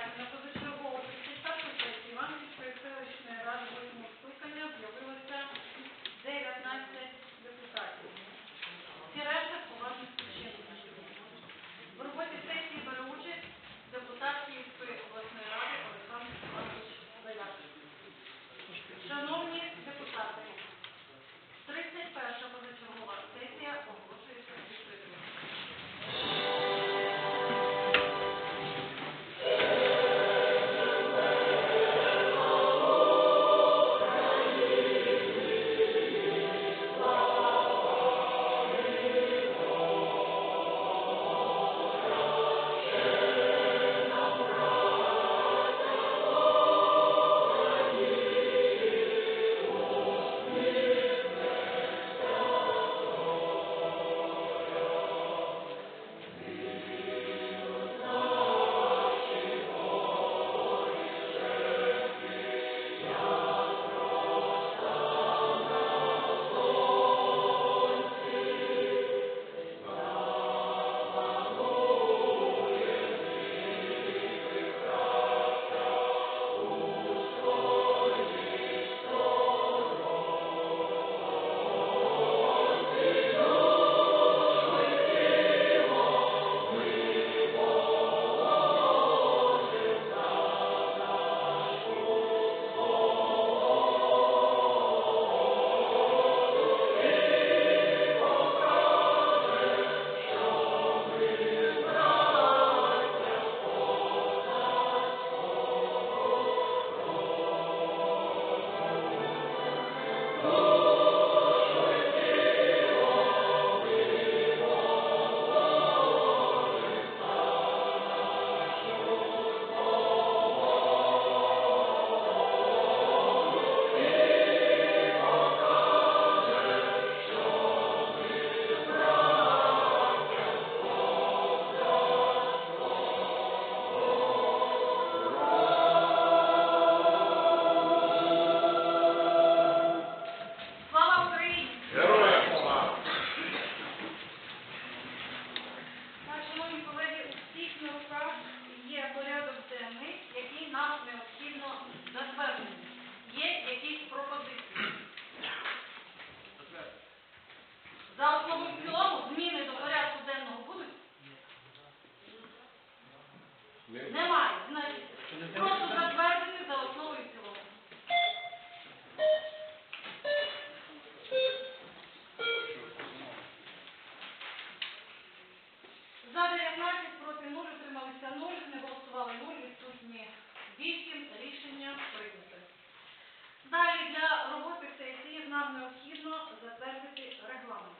Gracias. 15, проти 0, утрималися 0, не голосували 0, відсутні 8. Рішення прийнято. Далі для роботи сесії нам необхідно затвердити регламент.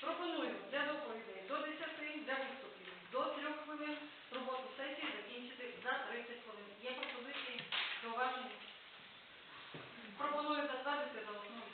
Пропоную для доповідей до 10, для виступів до 3 хвилин, роботу сесії закінчити за 30 хвилин. Є пропозиції зауваження? Пропоную затвердити за основу.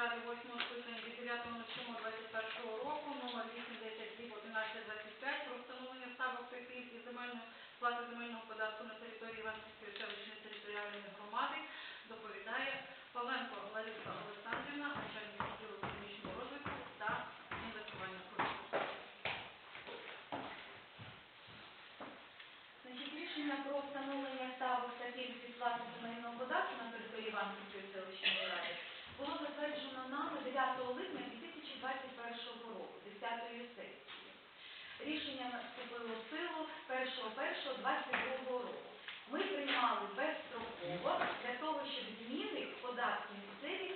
Ради 8 скликання від 9.07.21 року номер 810 про встановлення ставок припів і земельної плати земельного податку на території Іванківської селищної територіальної громади доповідає Павленко Лариса Олександрівна, начальник відділу економічного розвитку та інвестування. Прошу. Значить, рішення про встановлення ставок та пільг від сплати земельного податку на території Іванківської селищної затверджено 9 липня 2021 року, 10-ї сесії. Рішення наступило в силу 1.1.22 року. Ми приймали безстроково для того, щоб зміни в податки місцеві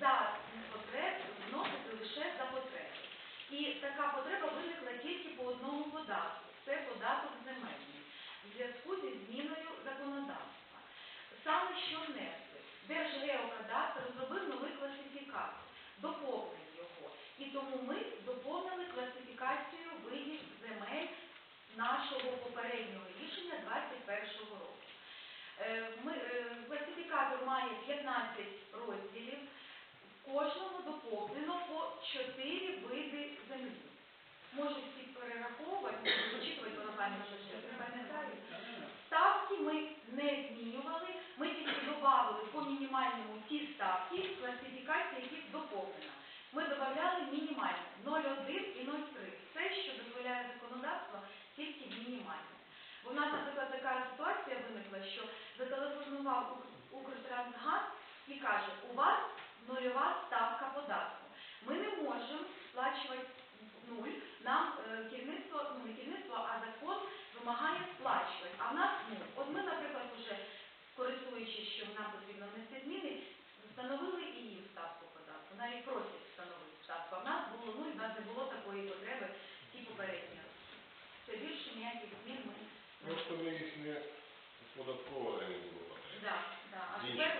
за потреб вносити лише за потреби. І така потреба виникла тільки по одному податку. Це податок земельний. В зв'язку зі зміною законодавства. Саме що внесли? Держгеокадастр розробив новий доповнив його. І тому ми доповнили класифікацію видів земель нашого попереднього рішення 21 року. Е, Ми, е, класифікатор має 15 розділів, в кожному доповнено по 4 види землі. Можу всі перераховувати, бо напевно вже ще не пам'ятаю. Ставки ми не змінювали, додали по мінімальному ті ставки, класифікація яких доповнена. Ми додавали мінімальне 0,1 і 0,3. Все, що дозволяє законодавство, тільки мінімальне. В нас, наприклад, така ситуація виникла, що зателефонував Укр- Укртрансгаз і каже, у вас нульова ставка податку. Ми не можемо сплачувати нуль, нам е, керівництво, ну не керівництво, а закон вимагає сплачувати, а в нас нуль. От ми, наприклад, користуючись, що нам потрібно внести зміни, встановили і їм ставку податку. Навіть просять встановити ставку. А в нас було нуль, в нас не було такої потреби ті попередні роки. Це більше ніяких змін ми Просто ми їх не податково не було. так. да. А тепер,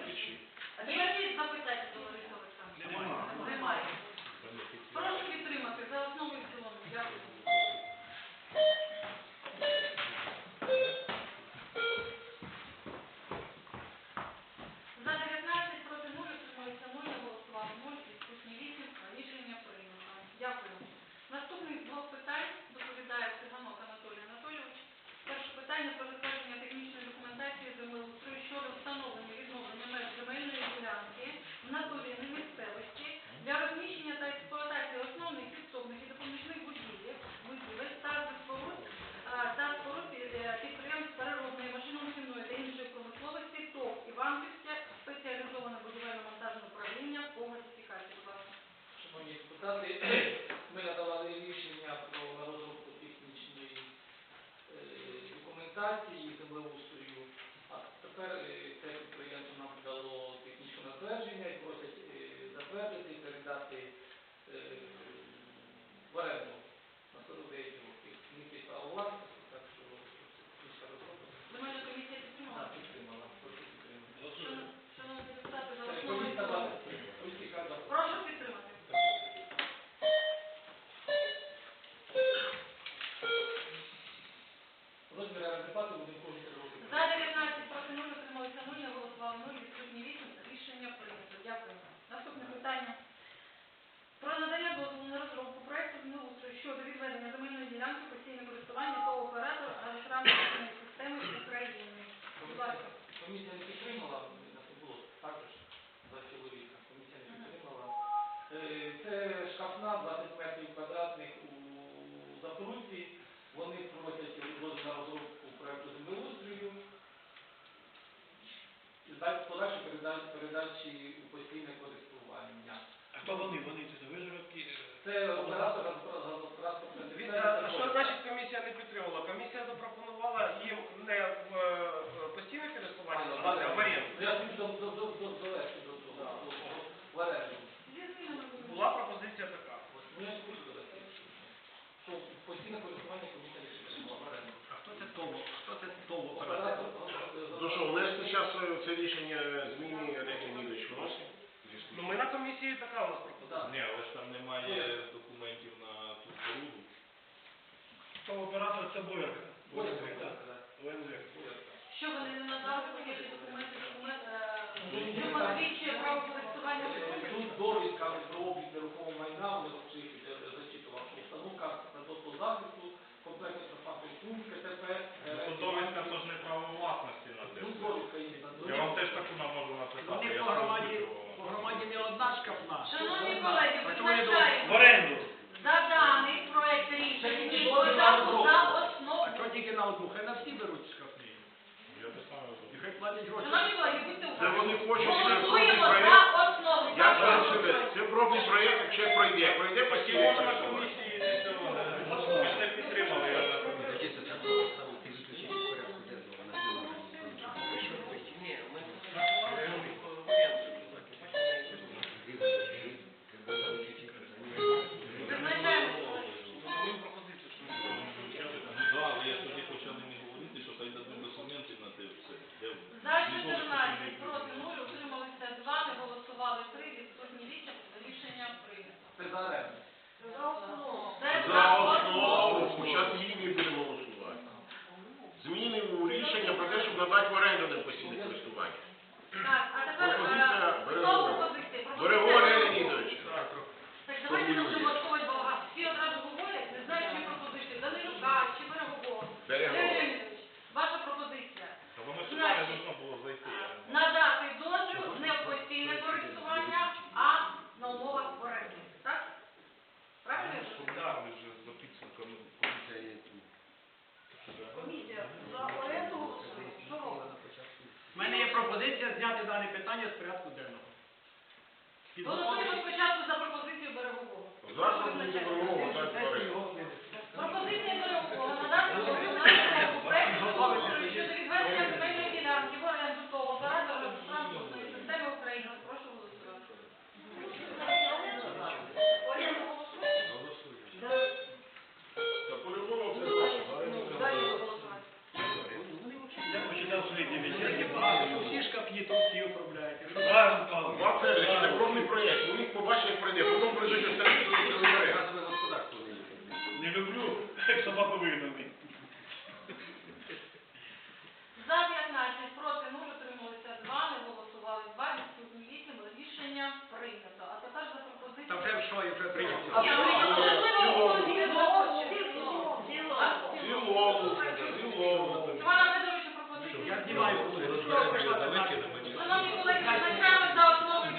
Sunday. Передачі, у постійне користування. А хто вони? Вони це виживки? Це оператор газотранспортної Дивіться, а що значить комісія не підтримала? Комісія запропонувала їм не в е, постійне користування, а в оренду. Я тобі до- до- до- до- довести до того, до того, в оренду. Була пропозиція така. Ну, я не буду довести. Що постійне користування комісія не підтримала в оренду. А хто це ТОВ? Хто це ТОВ Оператор, Ну що, внести зараз це рішення зміни Олег Леонідович вносить? Ну ми на комісії така у нас пропозиція. Ні, але ж там немає документів на ту споруду. То оператор це БРК. Ось, так? так, Що вони не надали такі документи, документи, Тут е, що посвідчує право користування Тут довідка про облік нерухомого майна, вони розчитують, я зачитував, що установка на доступ захисту, комплектна фактор пункт, КТП. е, Ну, довідка то ж не право власності на те. Ну, все. довідка є. Я вам теж таку нам можу написати. Вони я по громаді, озвучував. по громаді не одна шкафна. Шановні колеги, Так вони В оренду. за даний проект рішення і тільки за основу. А що тільки на одну? Хай на всі беруть шкафні. Я І хай платять гроші. Шановні колеги, будьте Це вони уважні. Голосуємо за основу. Я прошу, це пробний проєкт, якщо пройде, пройде Чи lavorando da. пропозиція зняти дане питання з порядку денного. Голосуємо спочатку за пропозицію берегового. Завтра буде перемога, так. Пропозиція берегового надати голову нашому щодо відведення прийняла і вже прийнята. Я знімаю Шановні колеги, за основу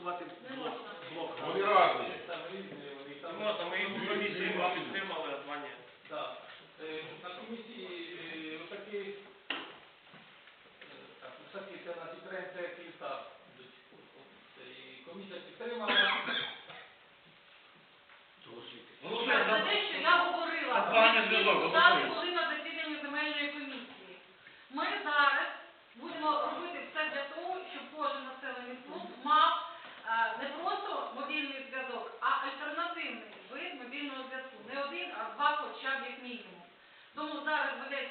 selected Hallelujah